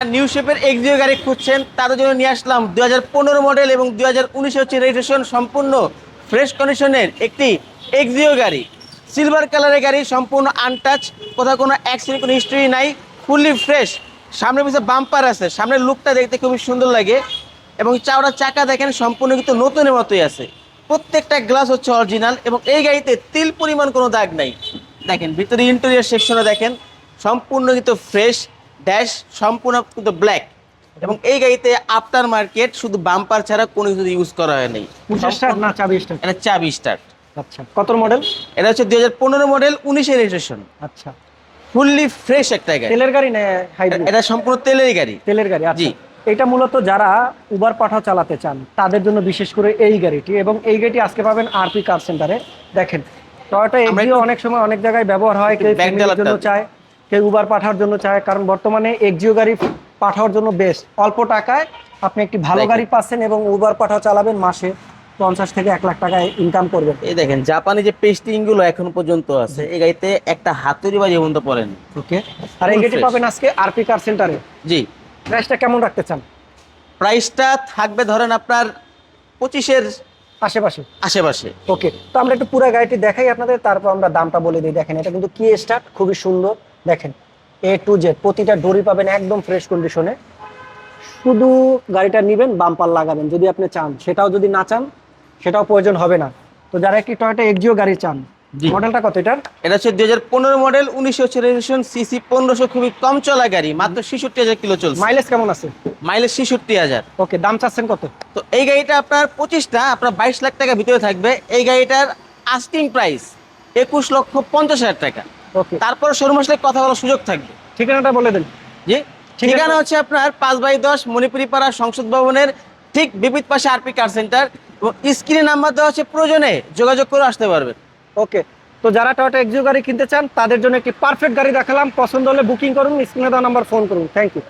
New শেপের Axio গাড়ি খুঁজছেন, তাদের জন্য নিয়ে আসলাম দু হাজার পনেরো মডেল এবং দু হাজার হচ্ছে রেজিস্ট্রেশন সম্পূর্ণ ফ্রেশ কন্ডিশনের একটি এক্সিও গাড়ি। সিলভার কালারের গাড়ি, সম্পূর্ণ আনটাচ কোথাও কোনো অ্যাক্সিডেন্ট কোনো হিস্ট্রি নাই ফুললি ফ্রেশ সামনে পিছনে বাম্পার আছে, সামনের লুকটা দেখতে খুবই সুন্দর লাগে। এবং চাওড়া চাকা দেখেন, সম্পূর্ণ কিন্তু নতুনের মতোই আছে। প্রত্যেকটা গ্লাস হচ্ছে অরিজিনাল এবং এই গাড়িতে তিল পরিমাণ কোনো দাগ নাই। দেখেন, ভিতরে ইন্টেরিয়ার সেকশনে দেখেন, সম্পূর্ণ কিন্তু ফ্রেশ ড্যাশ সম্পূর্ণ কিন্তু ব্ল্যাক এবং এই গাড়িতে আফটার মার্কেট শুধু বাম্পার ছাড়া কোনো কিছু ইউজ করা হয়নি না চাবি স্টার্ট এটা চাবি স্টার্ট আচ্ছা কত মডেল এটা হচ্ছে দুই হাজার পনেরো মডেল উনিশে রেজিস্ট্রেশন আচ্ছা। ফুললি ফ্রেশ একটা গাড়ি। তেলের গাড়ি না হাইব্রিড এটা সম্পূর্ণ তেলের গাড়ি। তেলের গাড়ি জি। আচ্ছা এটা মূলত যারা উবার পাঠাও চালাতে চান তাদের জন্য বিশেষ করে এই গাড়িটি। এবং এই গাড়িটি আজকে পাবেন আরপি কার সেন্টারে দেখেন টয়োটা এক্সিও অনেক সময় অনেক জায়গায় ব্যবহার হয় কেউ জন্য চায়। কেউ উবার পাঠানোর জন্য চায় কারণ বর্তমানে এক্সিও গাড়ি পাঠানোর জন্য বেস্ট অল্প টাকায় আপনি একটি ভালো গাড়ি পাচ্ছেন এবং উবার পাঠাও চালাবেন মাসে পঞ্চাশ থেকে এক লাখ টাকায় ইনকাম করবেন। এই দেখেন জাপানি যে পেস্টিংগুলো এখন পর্যন্ত আছে এই গাড়িতে একটা হাতুড়ি বাজি পর্যন্ত পড়েন। ওকে। আর এই গাড়িটি পাবেন আজকে আরপি কার সেন্টারে জি। প্রাইসটা কেমন রাখতে চান? প্রাইসটা থাকবে ধরেন আপনার পঁচিশের আশেপাশে। আশেপাশে। ওকে। তো আমরা একটু পুরো গাড়িটি দেখাই আপনাদের তারপর আমরা দামটা বলে দিই। দেখেন এটা কিন্তু কি স্টার্ট খুবই সুন্দর। দেখেন এ টু জেড প্রতিটা ডোরি পাবেন একদম ফ্রেশ কন্ডিশনে শুধু গাড়িটা নেবেন বাম্পার লাগাবেন যদি আপনি চান। সেটাও যদি না চান সেটাও প্রয়োজন হবে না। তো যারা একটি টয়টা এক্সিও গাড়ি চান। মডেলটা কত এটার? এটা হচ্ছে দুই হাজার পনেরো মডেল উনিশশো রেজিস্ট্রেশন সিসি পনেরোশো খুবই কম চলা গাড়ি মাত্র ছেষট্টি হাজার কিলো চলছে। মাইলেজ কেমন আছে? মাইলেজ ছেষট্টি হাজার। ওকে দাম চাচ্ছেন কত? তো এই গাড়িটা আপনার পঁচিশটা আপনার বাইশ লাখ টাকা ভিতরে থাকবে। এই গাড়িটার আস্কিং প্রাইস একুশ লক্ষ পঞ্চাশ হাজার টাকা। তারপর শোরুম আসলে কথা বলার সুযোগ থাকবে। ঠিকানাটা বলে দেন। জি? ঠিকানা হচ্ছে আপনার পাঁচ বাই দশ মণিপুরি পাড়া সংসদ ভবনের ঠিক বিপরীত পাশে আরপি কার সেন্টার এবং স্ক্রিনে নাম্বার দেওয়া হচ্ছে প্রয়োজনে যোগাযোগ করে আসতে পারবেন। ওকে তো যারা টয়টা এক্সিও গাড়ি কিনতে চান তাদের জন্য একটি পারফেক্ট গাড়ি দেখালাম। পছন্দ হলে বুকিং করুন স্ক্রিনে দেওয়া নাম্বার ফোন করুন। Thank you